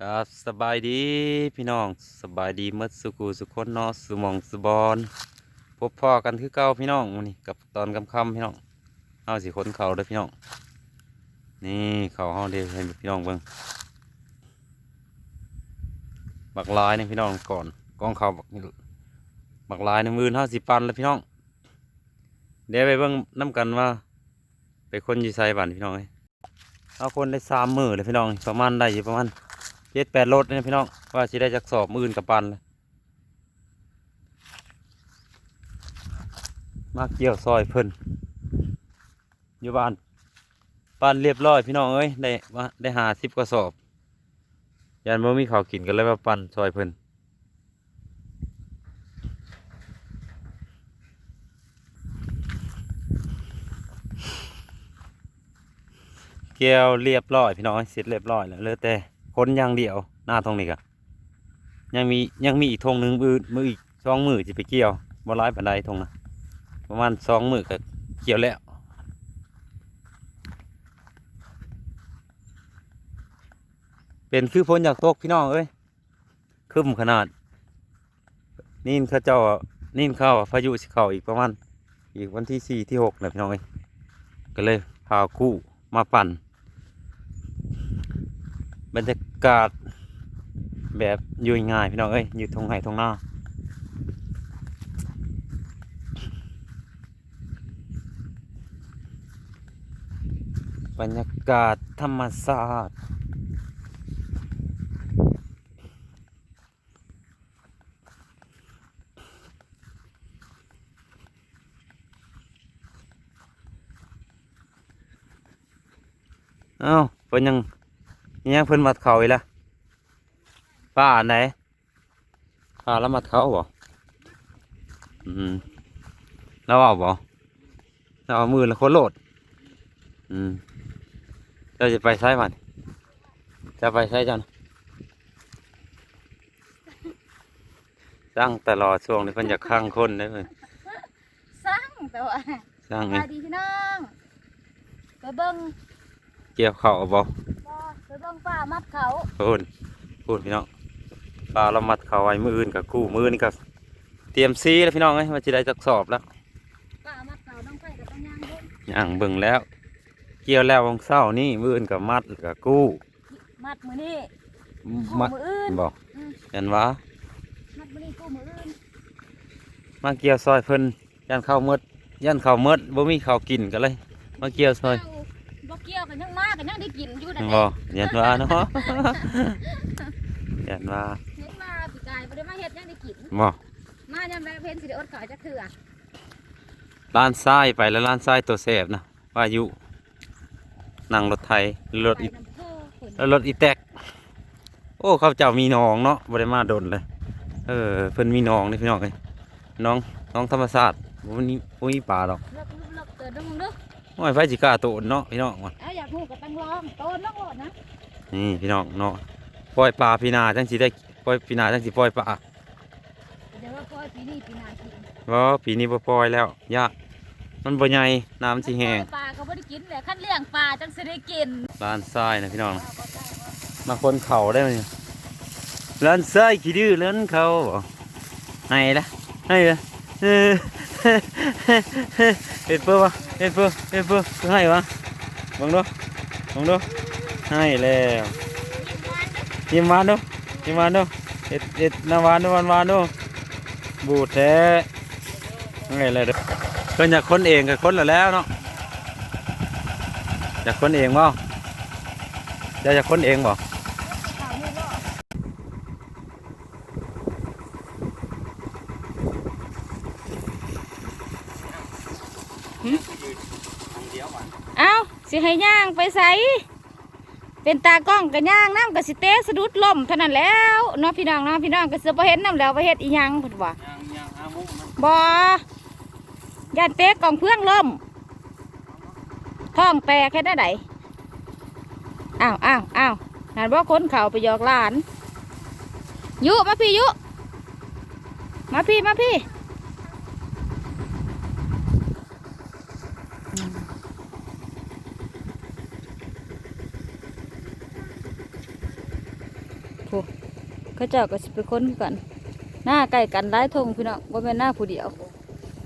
ครับสบายดีพี่น้องสบายดีหมดสุกูสุคนเนาะสุมองสุบอลพบพ่อกันคือเก่าพี่น้องมานี้กับตอนกำคำพี่น้องเอาสิคนเขาเด้อพี่น้อง นี่เขาเฮาเด้ให้พี่น้องเบิ่งบักลายนี่พี่น้องก่อนกองเขาบักบักลายในมือเฮาสิบปันแล้วพี่น้อง เดี๋ยวไปเบิ่งนํกันว่า ไปคนยู่ไสบ้านพี่น้องเอ้ยเอาคนได้สามมือเลยพี่น้องประมาณได้อยู่ประมาณ เจ็ดแปดรถเนี่ยพี่น้องว่าสิได้จักสอบมืออื่นกับปันมาเกี่ยวซอยเพิ่นอยู่บ้านปันเรียบร้อยพี่น้องเอ้ยได้ว่าได้หาสิบกระสอบ ยันเมื่อมีข้าวกินกันเลยมาปันซอยเพิ่นเกี่ยวเรียบร้อยพี่น้องเอ้ยเสร็จเรียบร้อยแล้วเลือแต่ คนอย่างเดียวหน้าทงนี่กะยังมียังมีอีกทงหนึ่งมือมืออีกสองมือจะไปเกี่ยวบ่ร้ายปันไดทงนะประมาณสองมือก็เกี่ยวแล้วเป็นคือฝนอยากตกพี่น้องเอ้ยครึมขนาด นี่เขาเจ้านี่เข้าพายุสิเข้าอีกประมาณอีกวันที่สี่ที่หกนะพี่น้องเอ้ยก็เลยพาคู่มาปั่น บรรยากาศแบบอยู่ง่ายพี่น้องเอ้ยอยู่ทงไห่ทงหน้าบรรยากาศธรรมศาสตร์เอ้าเพิ่นยัง ยังเพิ่นมัดเขาอีกละป้าอันไหนป้าแล้วมัดเขาบ่อืมแล้วเอาบ่แล้วเอามือแล้วคนโหลด อืมเจ้าจะไปใช้มันจะไปใช้จันสร้างตลอดช่วงนี้เพิ่นอยากข้างคนได้เลยสร้างแต่ว่าสร้างสนี่บายดีพี่น้องไปเบิ้งเกี่ยวเขาเอาบ่บ่ไปเบิ้ งป่ามัดเขาพูดพูดพี่น้องป้าเรามัดเขาไว้มืออื่นกับกู้มือนี่ก็เตรียมซีแล้วพี่น้องเอ้ยว่าจะได้จักสอบแล้วป่ามัดเขาต้องไปกับต้องย่างเบิ้งย่างเบิ่งแล้ว เกี่ยวแล้ววงเศร้านี่มืออื่นกับมัดกับกู้มัดมือนี่มัดมืออื่นบอกอืมยันว่ามัดมือนี่กูมืออื่นมาเกี่ยวซอยเพิ่นยันข้าวมดยันข้าวมดบ่มีข้าวกินกันเลยมาเกี่ยวซอยบ่เกี่ยว นยังมากันยังได้กินอยู่นั่นแหบ่ละยันว่าเนาะยันว่าเห็นมาปีกายบ่ได้มาเฮ็ดยังได้กิน บ่มายามแรกเพิ่นสิได้อดขาวจักเทื่อร้านทรายไปแล้วร้านทรายตัวแสบนะว่าอยู่นั่งรถไทยรถไปอีน้ำโพฝนแล้วรถอีแตก โอ้เขาเจ้ามีน้องเนาะบ่ได้มาดนเลย เออเพิ่นมีน้องนี่พี่น้องเอ้ยน้องน้องธรรมศาสตร์บ่มีบ่มีป่าดอก เลิกลุกเลิกเตือนเด้อมึงเด้อ โอ้ยไฟสิกล้าโตนเนาะพี่น้องว่ะเอาอยากฮู้ก็ต้องลองโตนลองโลดนะนี่พี่น้องเนาะปล่อยปลาพี่นาจังสิได้ปล่อยพี่นาจังสิปล่อยปลาเดี๋ยวว่าปล่อยปีนี้ปีหน้ากินบ่ปีนี้บ่ปล่อยแล้วยากมันบ่ใหญ่น้ำสิแห้งปลาก็บ่ได้กินแหละคันเลี้ยงปลาจังสิได้กินร้านทรายนะพี่น้องมาคนเขาได้ไหมเนี่ยร้านทรายขี้ดื้อร้านเขาบ่ให้ละให้ละ เออเฮ็ดเพื่อวะเฮ็ดเพื่อเฮ็ดเพื่อให้วะบังดูบังดูให้แล้วยิ้มหวานดูยิ้มหวานดูเฮ็ดเฮ็ดน้ำหวานดูหวานหวานดูบูดแท้ให้เลยเด้อเพิ่นอยากคนเองกับคนละแล้วเนาะอยากคนเองบ่อยากจะคนเองบ่ เอ้าสิให้ย่างไปใส่เป็นตากล้องกับย่างน้ำกับสิเตะสะดุดล่มเท่านั้นแล้วเนาะพี่น้องเนาะพี่น้องก็สิบ่เห็นน้ำแล้วไปเฮ็ดอีหยังพุ่นว่ายังยังอามุมนะบ่ย่านเตะกล่องเพื่องล่มท้องแตกแค่ได้ไดอ้าวอ้าวอ้าวนั่นบ่คนเข่าไปหยอกหลาน ยุมาพี่ยุ มาพี่มาพี่ ผู้ เขาเจ้าก็สิไปค้นคือกันหน้าใกล้กันหลายทงพี่น้องบ่แม่นหน้าผู้เดียว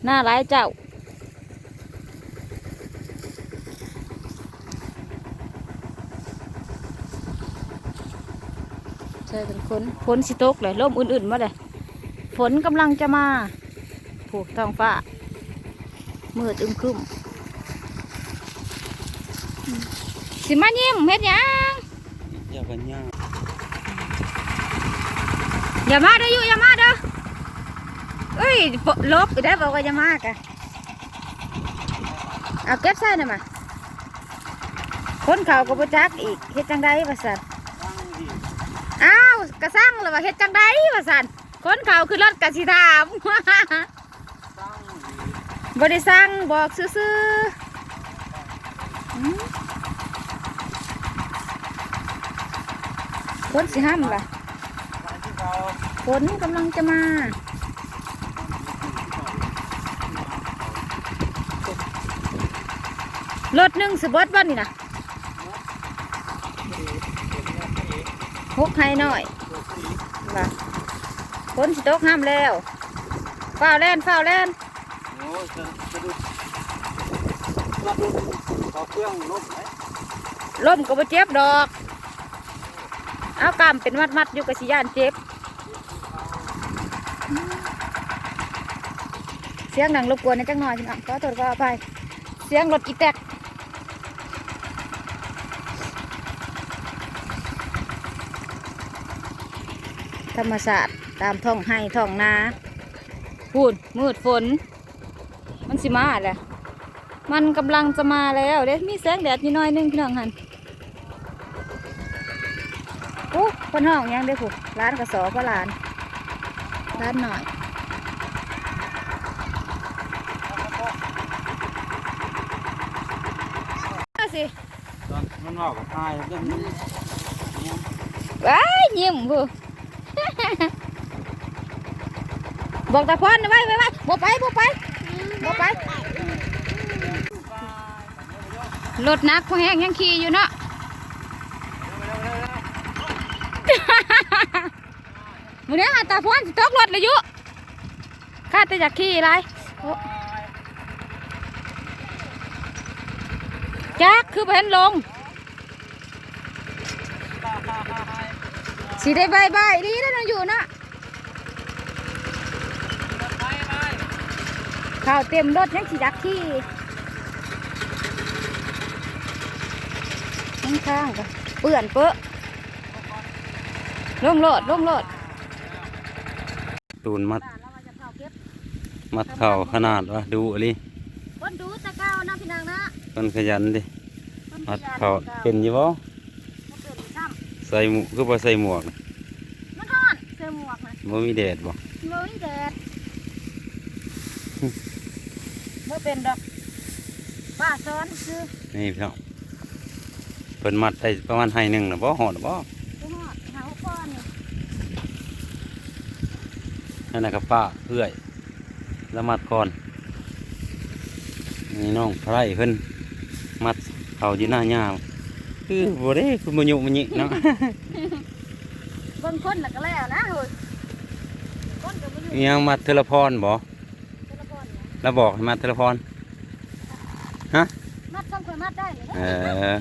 หน้าหลายเจ้าใช่เป็นคนฝนสิตกเลยลมอื่นๆมาเลยฝนกำลังจะมาผูกท้องฟ้ามืดอึมครึมสิมายิ้มเฮ็ดยังอยากันย่าง อย่ามาเด้ออยู่อย่ามาเด้อเอ้ยลบได้บอกว่าอย่ามากะเอาเก็บใส่หน่อยมาคนเขาก็บ่จักอีกเฮ็ดจังไดว่าซั่นอ้าวกระสั่งเลยว่าเฮ็ดจังไดว่าสันคนเขาคือรถกะสิถามบ่ได้สั่งบอกซื่อๆคนสิห้ามล่ะ ฝนกำลังจะมารถหนึ่งสบดบ้านนี่นะฮุกให้หน่อยว่าฝนสิตกห้ามแล้วฝ้าวแล่นฝ้าวแล่นโอ้ยจะจะดูมาดูเขาเครื่องรถไหมล่มก็บ่เจ็บดอก เอากำเป็นมัดมัดๆอยู่กับสิยานเจ็บ สียงดังรบกวนในจังหน่อยพี่น้องขอโทษขออภัยเสียงรถอีแตกธรรมศาสตร์ตามท้องให้ท้องนาพูนมืดฝน มันสิมาแหละมันกำลังจะมาแล้วเด้มีแสงแดดนิดหน่อยนึงพี่น้องหันโอ้คนห้องยังได้ผูกร้านกระสอบก็ร้านร้านหน่อย เอาสิ ตอนมันว่ากับทายเรื่องนี้ว้ายยิ้มผู้บอกตาพรไว้ไว้ไว้บ่ไปบ่ไปบ่ไปรถนักพอแห้งยังขี่อยู่เนาะมื้อนี้หาตาพรสิตกรถเลยยู่ข้าแต่อยากขี่อะไรจักคือเห็นลง สีได้ใบใบายดีแล้วนะอยู่นะข้าวเต็มรถยังสีดักที่ข้างๆกันเปื่อนเปอะลงโลดลงโลดตูนมัด มัดเข่าขนาดว่าดูอะไรคนดูตะเก้านะพี่นางนะคนขยันดิคนมัดขยันเข่าตะเป็นอยี่บ่บ่เป็นซ้ ใส่หมวกคือบ่ใส่หมวกำมันร้อนเสื้อหมวกนะบ่มีแดดบ่โน้ยแดดบ่เป็นดอกป้าซ้อนคือนี่พี่น้องเพิ่นมัดได้ประมาณไห้หนึ่งนะบ่หอดบ่บ่ฮอดหาก้อนนี่นั่นน่ะกับป้าเอื้อยแล้วมัดก่อนนี่น้องไพรเพิ่นมัดเข่าอยู่หน้าหญ้า คือบ่ได้คือบ่ยุมันยิเนาะเบิ่งคนแล้วก็แล้วนะเฮ้ยคนก็บ่อยู่อิหยังมัดเทเลพรบ่แต่ละคนเนี่ยแล้วบอกให้มัดเทเลพรมัดต้องค่อยมัดได้เลยนะเออ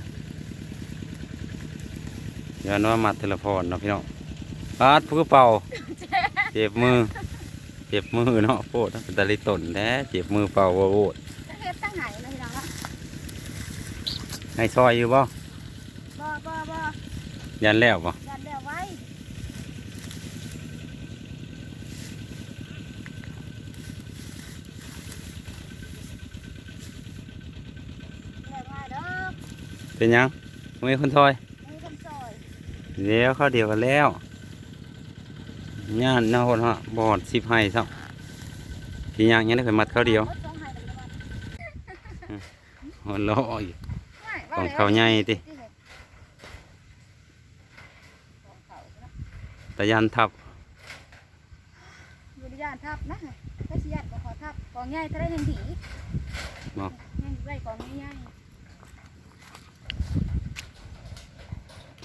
ย้อนว่ามัดเทเลพรเนาะพี่น้องปาดผู้เป่าเจ็บมือเจ็บมือเนาะโพดเป็นตะลิตนแท้เจ็บมือเป่าโวโวดจะเฮ็ดตั้งไหนนะพี่น้องละให้ซอยอยู่บ่บ่บ่บ่ ยันแล้วบ่ยันแล้วไว้แล้วไว้เด้อเป็นหยังมือคนซอยมีคนซอยเดี๋ยวเข้าเดียวกันแล้วญาตินาคนฮะบอดสิบให้ซับพี่ยังยังได้เคยมัดเขาเดียวรถสองไห้กันแล้วหัวเราะอีกไม่ของแล้วเขาใหญ่ติ ที่เห็นของเขาเนาะ ตะยันทับอยู่ในย่านทับนะถ้าสิย่านก็ขอทับของใหญ่ถ้าได้เห็นผีบอกยังได้ของใหญ่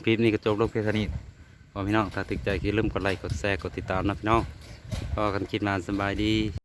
คลิปนี้ก็จบลงเพียงเท่านี้พอพี่น้องถ้าติดใจคือลืมกดไลค์กดแชร์กดติดตามนะพี่น้องพอกันคิดมาสำบายดี